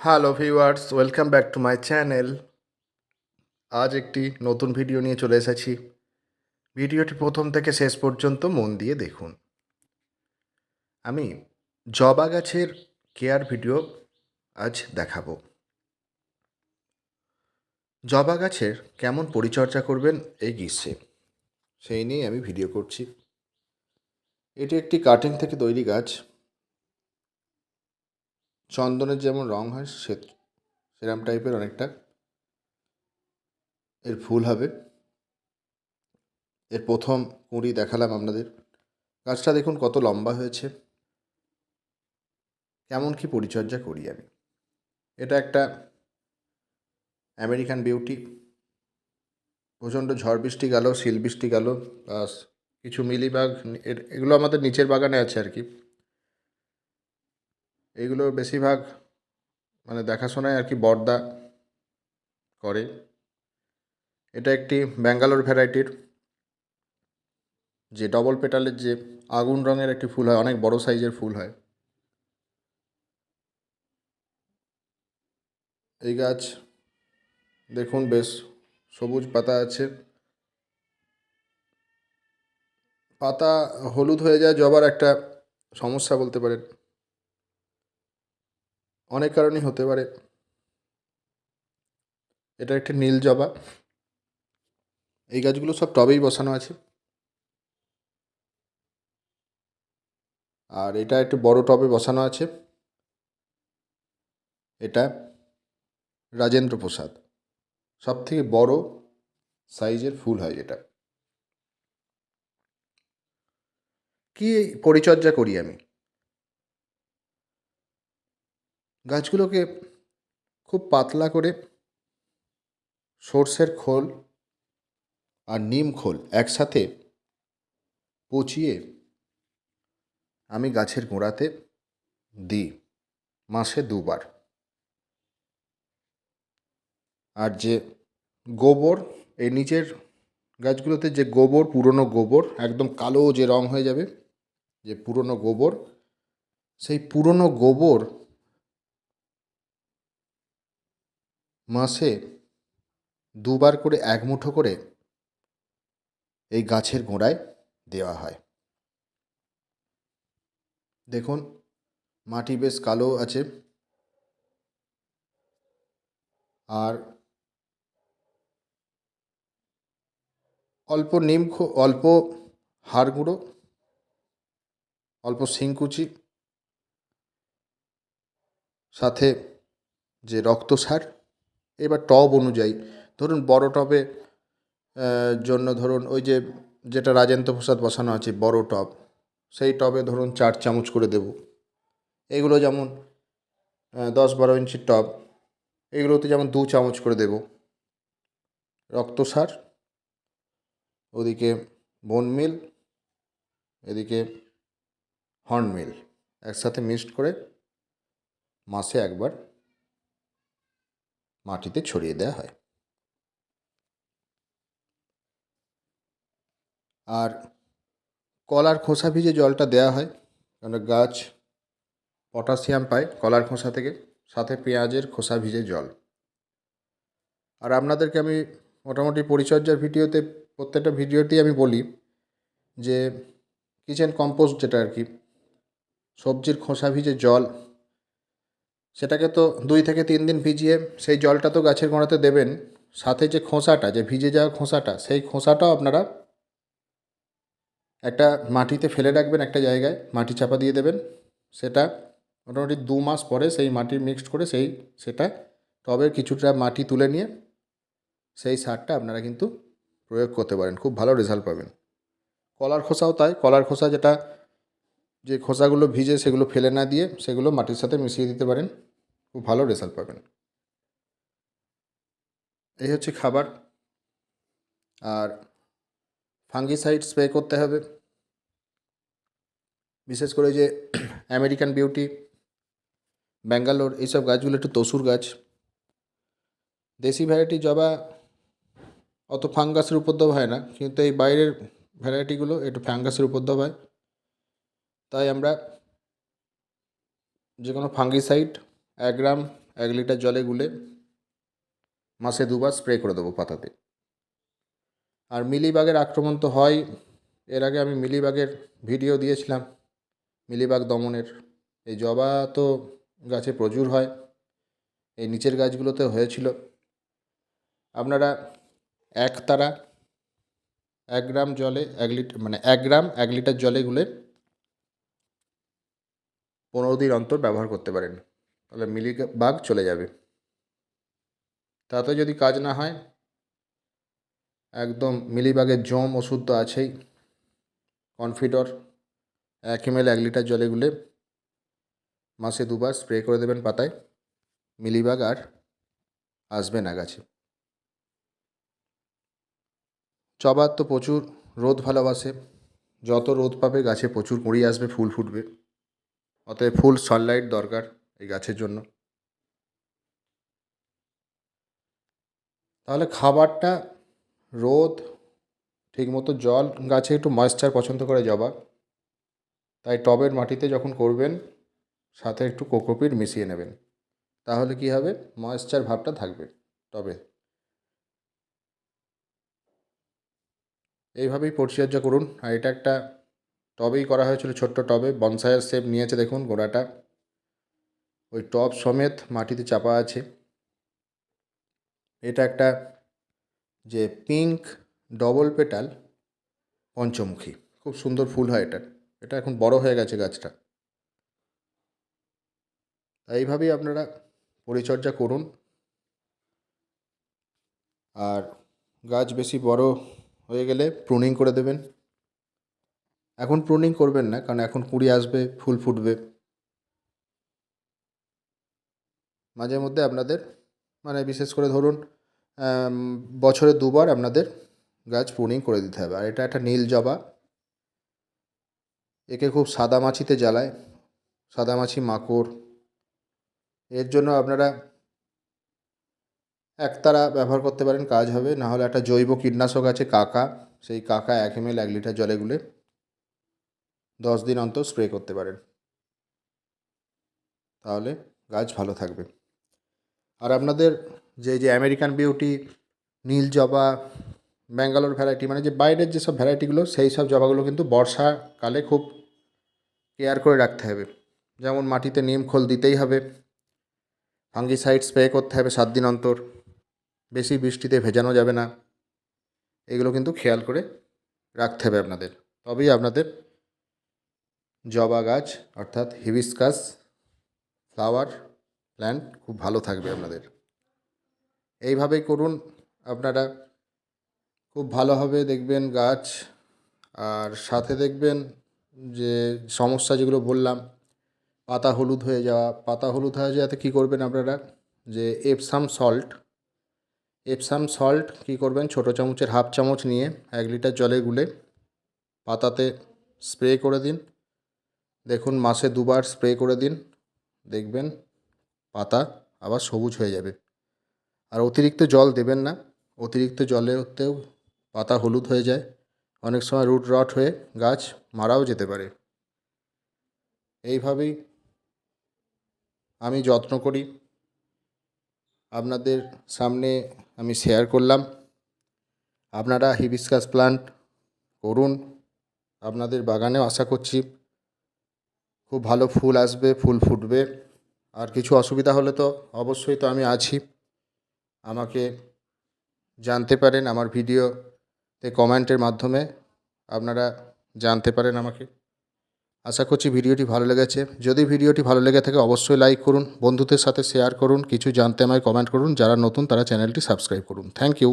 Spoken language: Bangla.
Hello viewers welcome back to my channel আজ একটি নতুন ভিডিও নিয়ে চলে এসেছি। ভিডিওটি প্রথম থেকে শেষ পর্যন্ত মন দিয়ে দেখুন। আমি জবা গাছের কেয়ার ভিডিও আজ দেখাবো। জবা গাছের কেমন পরিচর্যা করবেন এই গ্রীষ্মে, সেই নিয়ে আমি ভিডিও করছি। এটি একটি কাটিং থেকে তৈরি গাছ। চন্দনের যেমন রং হয় সে, সেরম টাইপের অনেকটা এর ফুল হবে। এর প্রথম কুঁড়ি দেখালাম আপনাদের। গাছটা দেখুন কত লম্বা হয়েছে। কেমন কি পরিচর্যা করি আমি। এটা একটা আমেরিকান বিউটি। প্রচণ্ড ঝড় বৃষ্টি গেল, শিল বৃষ্টি গেল প্লাস কিছু মিলিবাগ এর- এগুলো আমাদের নিচের বাগানে আছে আর কি। এইগুলোর বেশিরভাগ মানে দেখাশোনায় আর কি বর্দা করে। এটা একটি ব্যাঙ্গালোর ভ্যারাইটির, যে ডবল পেটালের যে আগুন রঙের একটি ফুল হয়, অনেক বড় সাইজের ফুল হয়। এই গাছ দেখুন বেশ সবুজ পাতা আছে। পাতা হলুদ হয়ে যায়, জবার একটা সমস্যা বলতে পারেন। অনেক কারণেই হতে পারে। এটা একটি নীল জবা। এই গাছগুলো সব টবেই বসানো আছে। আর এটা একটু বড় টবে বসানো আছে। এটা রাজেন্দ্র প্রসাদ। সব থেকে বড় সাইজের ফুল হয় এটা। কি পরিচর্যা করি আমি? গাছগুলোকে খুব পাতলা করে সর্ষের খোল আর নিম খোল একসাথে পচিয়ে আমি গাছের গোড়াতে দিই মাসে দুবার। আর যে গোবর, এই নিচের গাছগুলোতে যে গোবর, পুরনো গোবর, একদম কালো যে রং হয়ে যাবে, যে পুরনো গোবর, সেই পুরনো গোবর মাসে দুবার করে এক মুঠো করে এই গাছের গোড়ায় দেওয়া হয়। দেখুন, মাটি বেশ কালো আছে। আর অল্প নিম অল্প হাড় গুঁড়ো, অল্প শিংকুচি, সাথে যে রক্ত সার এবার টব অনুযায়ী, ধরুন বড় টবে জন্য ধরুন ওই যে, যেটা রাজেন্দ্র প্রসাদ বসানো আছে, বড় টব, সেই টবে ধরুন চার চামচ করে দেব। এগুলো যেমন দশ বারো ইঞ্চির টব, এগুলোতে যেমন দু চামচ করে দেব। রক্ত সার ওদিকে বোন মিল এদিকে হর্ন মিল একসাথে মিক্সড করে মাসে একবার মাটিতে ছড়িয়ে দেওয়া হয়। আর কলার খোসা ভিজে জলটা দেওয়া হয় কারণ গাছ পটাশিয়াম পায় কলার খোসা থেকে, সাথে পেঁয়াজের খোসা ভিজে জল। আর আপনাদেরকে আমি মোটামুটি পরিচর্যার ভিডিওতে, প্রত্যেকটা ভিডিওতেই আমি বলি যে কিচেন কম্পোস্ট যেটা আর কি, সবজির খোসা ভিজে জল সেটাকে তো দুই থেকে তিন দিন ভিজিয়ে সেই জলটা তো গাছের গোড়াতে দেবেন। সাথে যে খোসাটা, যে ভিজে যাওয়া খোসাটা, সেই খোসাটাও আপনারা একটা মাটিতে ফেলে রাখবেন একটা জায়গায়, মাটি চাপা দিয়ে দেবেন। সেটা মোটামুটি দু মাস পরে সেই মাটি মিক্সড করে সেই, সেটা টবের কিছুটা মাটি তুলে নিয়ে সেই সারটা আপনারা কিন্তু প্রয়োগ করতে পারেন, খুব ভালো রেজাল্ট পাবেন। কলার খোসাও তাই, কলার খোসা যেটা, যে খোসাগুলো ভিজে সেগুলো ফেলে না দিয়ে সেগুলো মাটির সাথে মিশিয়ে দিতে পারেন। খুব ভালো রেজাল্ট পাবেন। এই হচ্ছে খাবার। আর ফাঙ্গিসাইড স্প্রে করতে হবে। বিশেষ করে যে আমেরিকান বিউটি ব্যাঙ্গালোর এইসব গাছগুলো একটু তসুর গাছ। দেশি ভ্যারাইটি জবা অত ফাঙ্গাসের উপদ্রব হয় না, কিন্তু এই বাইরের ভ্যারাইটিগুলো একটু ফাঙ্গাসের উপদ্রব হয়। তাই আমরা যে কোনো ফাঙ্গিসাইড এক গ্রাম, এক লিটার জলে গুলে মাসে দুবার স্প্রে করে দেবো পাতাতে। আর মিলিবাগের আক্রমণ তো হয়, এর আগে আমি মিলিবাগের ভিডিও দিয়েছিলাম, মিলিবাগ দমনের। এই জবা তো গাছে প্রচুর হয়, এই নিচের গাছগুলোতে হয়েছিল। আপনারা এক তারা, এক গ্রাম জলে এক লিটার মানে এক গ্রাম, এক লিটার জলে গুলে পনেরো দিন অন্তর ব্যবহার করতে পারেন। তাহলে মিলি বাগ চলে যাবে। তাতে যদি কাজ না হয়, একদম মিলিবাগের জম ওষুধ তো আছেই, কনফিডর, এক এম এক লিটার জলে গুলে মাসে দুবার স্প্রে করে দেবেন পাতায় মিলিবাগ আর আসবে না গাছে। চবার তো প্রচুর রোদ ভালোবাসে, যত রোদ পাবে গাছে প্রচুর কুঁড়ি আসবে, ফুল ফুটবে, অতএব ফুল সানলাইট দরকার। এই গাছের জন্য। তাহলে খাবারটা, রোদ, ঠিকমতো জল, গাছে একটু ময়েশ্চার পছন্দ করে জবা। তাই টবের মাটিতে যখন করবেন, সাথে একটু কোকোপিট মিশিয়ে নেবেন। তাহলে কি হবে? ময়েশ্চার ভাবটা থাকবে টবে। এইভাবেই পরিচর্যা করুন। আর এটা একটা টবেই করা হয়েছিল, ছোট্ট টবে। বনসাইয়ের শেপ নিয়েছে, দেখুন গোড়াটা। ওই টব সমেত মাটিতে চাপা আছে। এটা একটা যে পিঙ্ক ডবল পেটাল পঞ্চমুখী। খুব সুন্দর ফুল হয় এটা। এটা এখন বড় হয়ে গেছে গাছটা। এইভাবেই আপনারা পরিচর্যা করুন। আর গাছ বেশি বড় হয়ে গেলে প্রুনিং করে দেবেন। এখন প্রুনিং করবেন না, কারণ এখন কুড়ি আসবে, ফুল ফুটবে। মাঝে মধ্যে আপনাদের মানে বিশেষ করে ধরুন বছরে দুবার আপনাদের গাছ প্রুনিং করে দিতে হবে। আর এটা একটা নীল জবা। একে খুব সাদামাছিতে জ্বালায়, সাদা মাছি মাকড়। এর জন্য আপনারা একতারা ব্যবহার করতে পারেন, কাজ হবে। না হলে একটা জৈব কীটনাশক আছে, কাকা। সেই কাকা এক এম এক লিটার জলে গুলে দশ দিন অন্তর স্প্রে করতে পারেন। তাহলে গাছ ভালো থাকবে। আর আপনাদের যে যে আমেরিকান বিউটি নীল জবা ব্যাঙ্গালোর ভ্যারাইটি মানে যে বাইরের যেসব ভ্যারাইটিগুলো সেই সব জবাগুলো কিন্তু বর্ষাকালে খুব কেয়ার করে রাখতে হবে। যেমন মাটিতে নিম খোল দিতেই হবে ফাঙ্গিসাইড স্প্রে করতে হবে সাত দিন অন্তর, বেশি বৃষ্টিতে ভেজানো যাবে না, এগুলো কিন্তু খেয়াল করে রাখতে হবে আপনাদের। তবেই আপনাদের জবা গাছ, অর্থাৎ হিবিস্কাস ফ্লাওয়ার প্ল্যান্ট খুব ভালো থাকবে আপনাদের। এইভাবেই করুন, আপনারা খুব ভালো হবে, দেখবেন গাছ, আর সাথে দেখবেন যে সমস্যা যেগুলো বললাম, পাতা হলুদ হয়ে যাওয়া, পাতা হলুদ হয়ে যাওয়াতে কী করবেন আপনারা? যে এপসাম সল্ট এপসাম সল্ট কী করবেন? ছোটো চামচের হাফ চামচ নিয়ে এক লিটার জলে গুলে পাতাতে স্প্রে করে দিন। দেখুন মাসে দুবার স্প্রে করে দিন, দেখবেন পাতা আবার সবুজ হয়ে যাবে। আর অতিরিক্ত জল দেবেন না। অতিরিক্ত জলেতেও পাতা হলুদ হয়ে যায়। অনেক সময় রুট রট হয়ে গাছ মারাও যেতে পারে। এইভাবেই আমি যত্ন করি। আপনাদের সামনে আমি শেয়ার করলাম। আপনারা হিবিস্কাস প্লান্ট করুন। আপনাদের বাগানেও আশা করছি খুব ভালো ফুল আসবে, ফুল ফুটবে। আর কিছু অসুবিধা হলে তো অবশ্যই তো আমি আছি। আমাকে জানতে পারেন আমার ভিডিওতে কমেন্টের মাধ্যমে আপনারা জানতে পারেন আমাকে। আশা করছি ভিডিওটি ভালো লেগেছে। যদি ভিডিওটি ভালো লেগে থাকে অবশ্যই লাইক করুন, বন্ধুদের সাথে শেয়ার করুন, কিছু জানতে আমায় কমেন্ট করুন, যারা নতুন তারা চ্যানেলটি সাবস্ক্রাইব করুন। Thank you